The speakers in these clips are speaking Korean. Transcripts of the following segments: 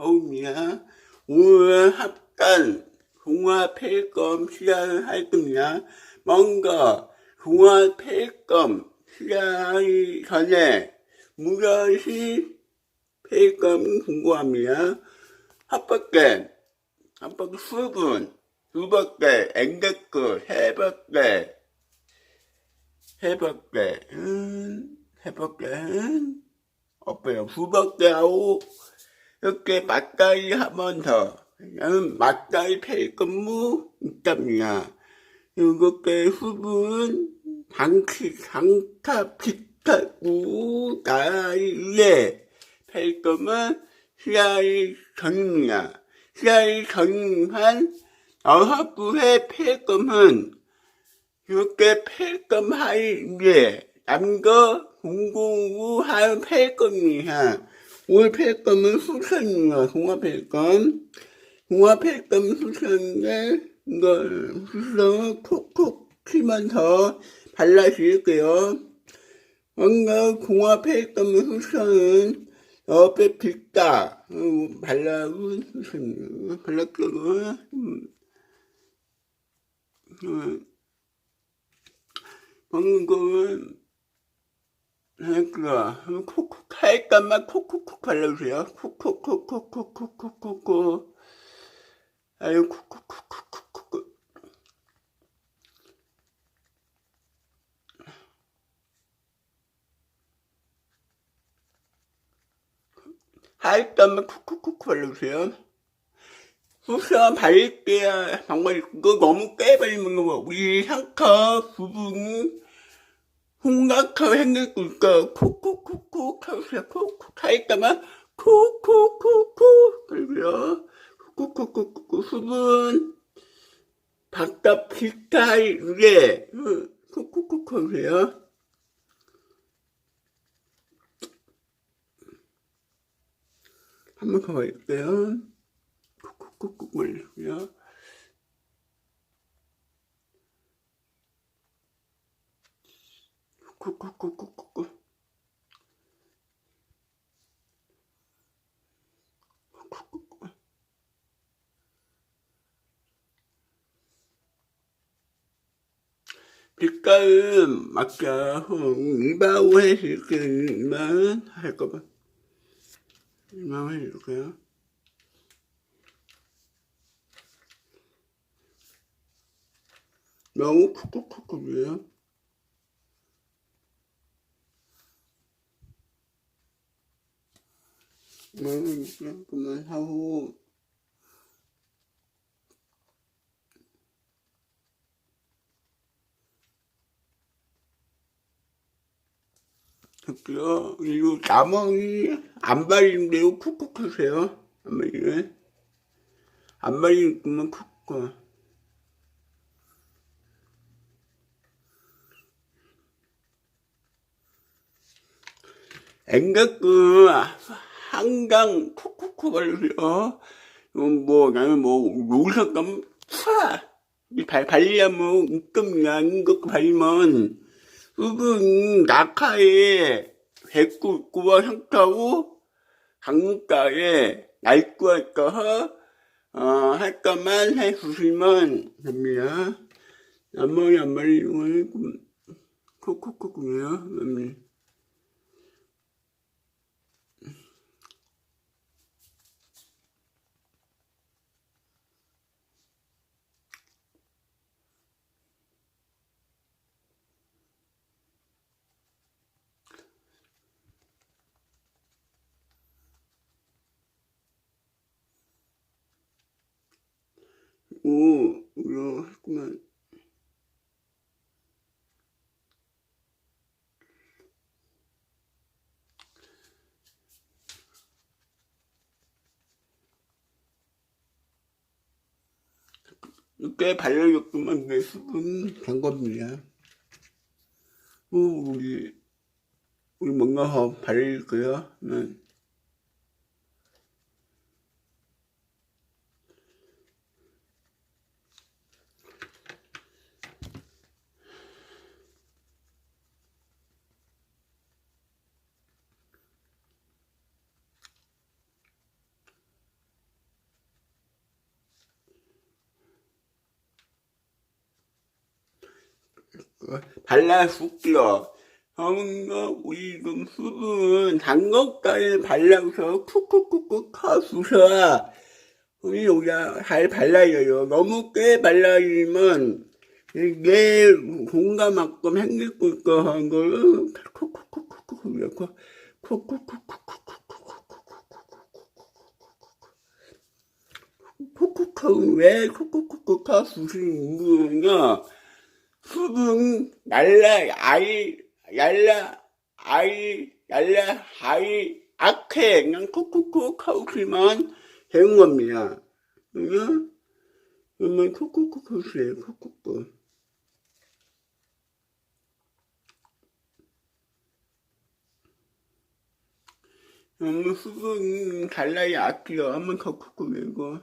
어우 미야 오늘 합간 종합필검 실현을 할 겁니다. 뭔가 종합필검 실현하기 전에 무전시 폐검 궁금합니다. 합밖에 합밖에 수분 두밖에 앵글끝 해밖에 해밖에 음 해밖에 음 어때요? 두밖에 아홉 이렇게 맞다이 더. 그냥 맞다이 폐근무 있답니다. 이렇게 수분, 당치, 당타, 비타고, 나이에 폐금은 시야이 전입니다. 시야이 전한 여섯 부의 폐금은 이렇게 폐금하이게 남거 공공부한 폐금이야. 오늘 폐금은 수선이야. 종합 폐금. 종합 폐금 수선인데 이걸 수선 콕콕 치면서 발라줄게요. 뭔가 종합 폐금 수선은 옆에 빗다. 어, 발라고 발랐고 음. 음. 방금 거는 그러니까 콕콕 할까만 콕콕콕 발라주세요. 콕콕콕콕콕콕콕콕콕 아유 콕콕콕콕콕콕 할까만 콕콕콕 발라주세요. 우선 바를게요. 정말 그거 너무 깨버리는 거 우리 상처 부분이 홍각하고 생겼으니까 쿡쿡쿡쿡 하고 그냥 쿡쿡 하니까만 쿡쿡쿡쿡 그리고요. 쿡쿡쿡쿡 수분 바깥 필탈 위에 어, 쿡쿡쿡 하세요. 한번 가봐야 돼요. 쿡쿡쿡쿡 올리고요. 쿡쿡쿡쿡쿡 빛깔은 막자 이바우 해줄게 이만 할 거봐 이만 해줄게요. 너무 쿡쿡쿡쿡이에요 음, 그만하고. 저기요 이거 나머지 안 발린대요. 쿡쿡 하세요. 안 발리네 안 발리면 쿡쿡 앵각그 강강 쿡쿡쿡 걸려 어? 뭐 나는 뭐 여기서 가면 차 발리하면 웃금, 난, 것 발리면 그건 낙하에 백구구와 향타고 강물가에 날구할까 어, 할까만 해주시면 됩니다. 나머지 안 말리고 콕콕콕이요. 오, 했구만. 이렇게 발려줬구만, 내 수분 된 겁니다. 오, 우리, 우리 뭔가 더 발릴 거야? 네. 발라줄게요. 어머니가 우리 좀 수분 장갑가에 발라서 쿡쿡쿡쿡 커주셔. 우리 여기가 잘 발라져요. 너무 꽤 발라지면 이게 공감만큼 생길 거한 거를 쿡쿡쿡쿡쿡 이렇게 쿡쿡하고 왜 쿡쿡쿡쿡 하수시는 거냐 수분 날라 아이 얄라 아이 얄라 아이 악해. 그냥 쿡쿡쿡 하우시면 되는 겁니다. 그러면 그러면 쿡쿡쿡 하세요 쿡쿡쿡 너무 수분 달라이 아끼요 한번 더 쿡쿡 내고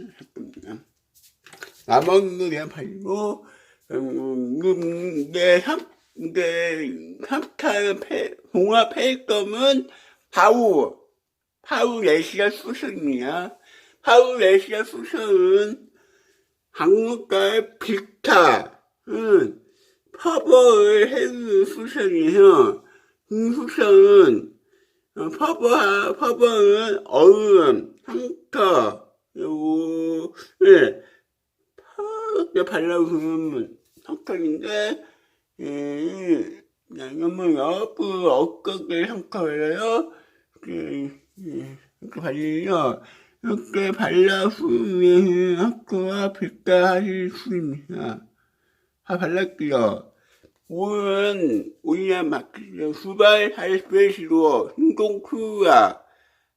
잠깐만요. 내가 팔고, 음, 이게 삼, 이게 삼타 패, 봉화 패검은 파우, 파우 레시아 수선이야. 파우 레시아 수선은 한국과의 비타, 응, 퍼버의 해주 수선이에요. 이 수선은, 어, 퍼버, 퍼버는 어음, 상터, 예, 팍, 발라보면 상터인데, 예, 양념은 옆으로 어깨 상터예요. 이렇게, 예, 이렇게 발리요. 이렇게 발라주면 학교와 빛깔이 수입니다. 다 발랐고요. 오늘은 우리야 막히죠. 수발 할스페이스로 행동크루와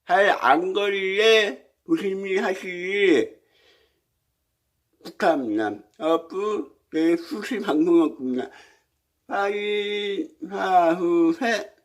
할 안거리에 조심히 하시기 내 수시 방송이었습니다. 하이 하후 셋